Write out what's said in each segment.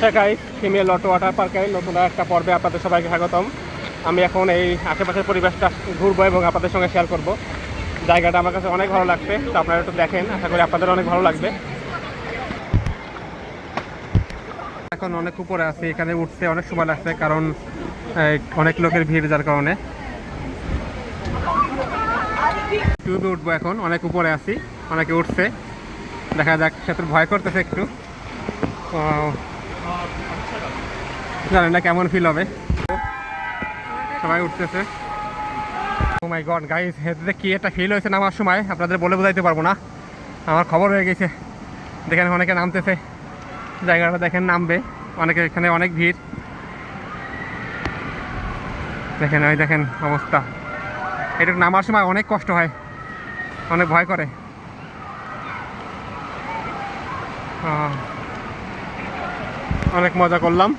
হ্যাঁ guys female auto water পার্কে নতুন একটা পর্বে আপনাদের সবাইকে স্বাগতম। আমি এখন এই আশেপাশের পরিবেশটা ঘুরবো এবং আপনাদের সঙ্গে শেয়ার করব। জায়গাটা আমার কাছে অনেক ভালো লাগছে, তো আপনারা একটু দেখেন, আশা করি আপনাদের অনেক ভালো লাগবে। এখন অনেক উপরে আছে, এখানে উঠতে অনেক সময় লাগছে কারণ অনেক লোকের ভিড় যার কারণে। টিউবে উঠবো এখন, অনেক উপরে আছি, অনেকে উঠছে। দেখা যাক সেতু ভয় করতেছে একটু। ও, জানি না কেমন ফিল হবে? সবাই উঠতেছে। ও মাই গড গাইস হেঁটে কি একটা ফিল হয়েছে নামার সময়? আপনাদের বলে বোঝাইতে পারব না। আমার খবর হয়ে গেছে। দেখেন অনেকে নামতেছে। জায়গাটা দেখেন নামবে। অনেকে এখানে অনেক ভিড়। দেখেন ওই দেখেন অবস্থা। এটা নামার সময় অনেক কষ্ট হয়। অনেক ভয় করে। আহ, অনেক মজা করলাম।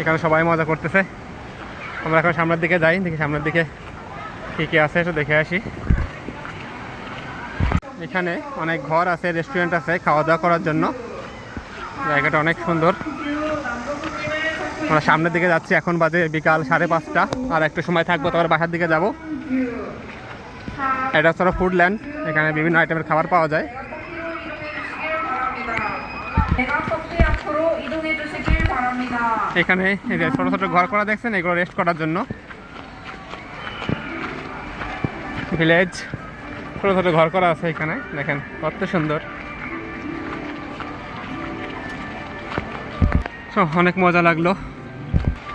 এখানে সবাই মজা করতেছে। আমরা এখন সামনের দিকে যাই। দেখি সামনের দিকে কী কী আছে, একটু দেখে আসি। এখানে অনেক ঘর আছে রেস্টুরেন্ট আছে খাওয়া দাওয়া করার জন্য। জায়গাটা অনেক সুন্দর। আমরা সামনের দিকে যাচ্ছি। এখন বাজে বিকাল সাড়ে পাঁচটা। আর একটু সময় থাকব, তারপর বাসার দিকে যাব। এটা হচ্ছে ফুডল্যান্ড এখানে বিভিন্ন আইটেমের খাবার পাওয়া যায়। এখানে ছোটো ছোটো ঘর করা দেখছেন, এগুলো রেস্ট করার জন্য। ভিলেজ ছোটো ছোটো ঘর করা আছে এখানে, দেখেন কত সুন্দর। অনেক মজা লাগল।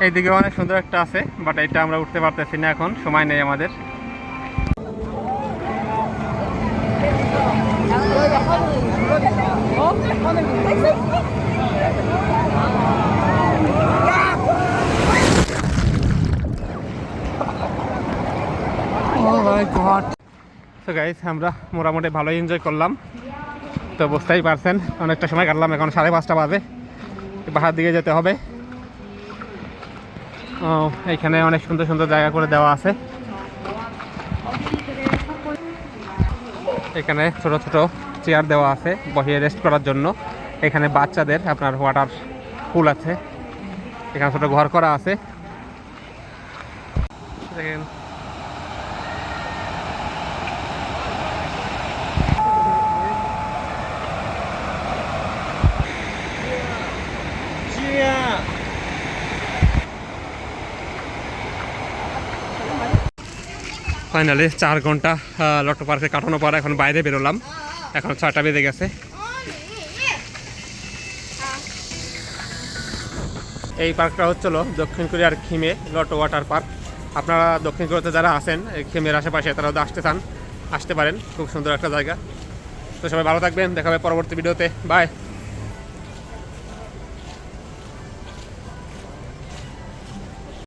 এইদিকে অনেক সুন্দর একটা আছে বাট এটা আমরা উঠতে পারতেছি না এখন, সময় নেই আমাদের। তো গাইস আমরা মোটামুটি ভালোই এনজয় করলাম। তো বুঝতেই পারছেন, অনেকটা সময় কাটলাম, এখন সাড়ে পাঁচটা বাজে। বাহার দিকে যেতে হবে। ও এইখানে অনেক সুন্দর সুন্দর জায়গা করে দেওয়া আছে। এখানে ছোট ছোট চেয়ার দেওয়া আছে, বসিয়ে রেস্ট করার জন্য। এখানে বাচ্চাদের আপনার ওয়াটার পুল আছে। এখানে ছোট ঘর করা আছে। দেখেন ফাইনালি চার ঘণ্টা লট্টো পার্কে কাটানোর পর এখন বাইরে বেরোলাম। এখন ছটা বেজে গেছে। এই পার্কটা হচ্ছিল দক্ষিণ কোরিয়ার খিমে লটো ওয়াটার পার্ক। আপনারা দক্ষিণ কোরিয়াতে যারা এই খিমের আশেপাশে তারা আসতে চান, আসতে পারেন। খুব সুন্দর একটা জায়গা। তো সবাই ভালো থাকবেন, দেখা হবে পরবর্তী ভিডিওতে। বাই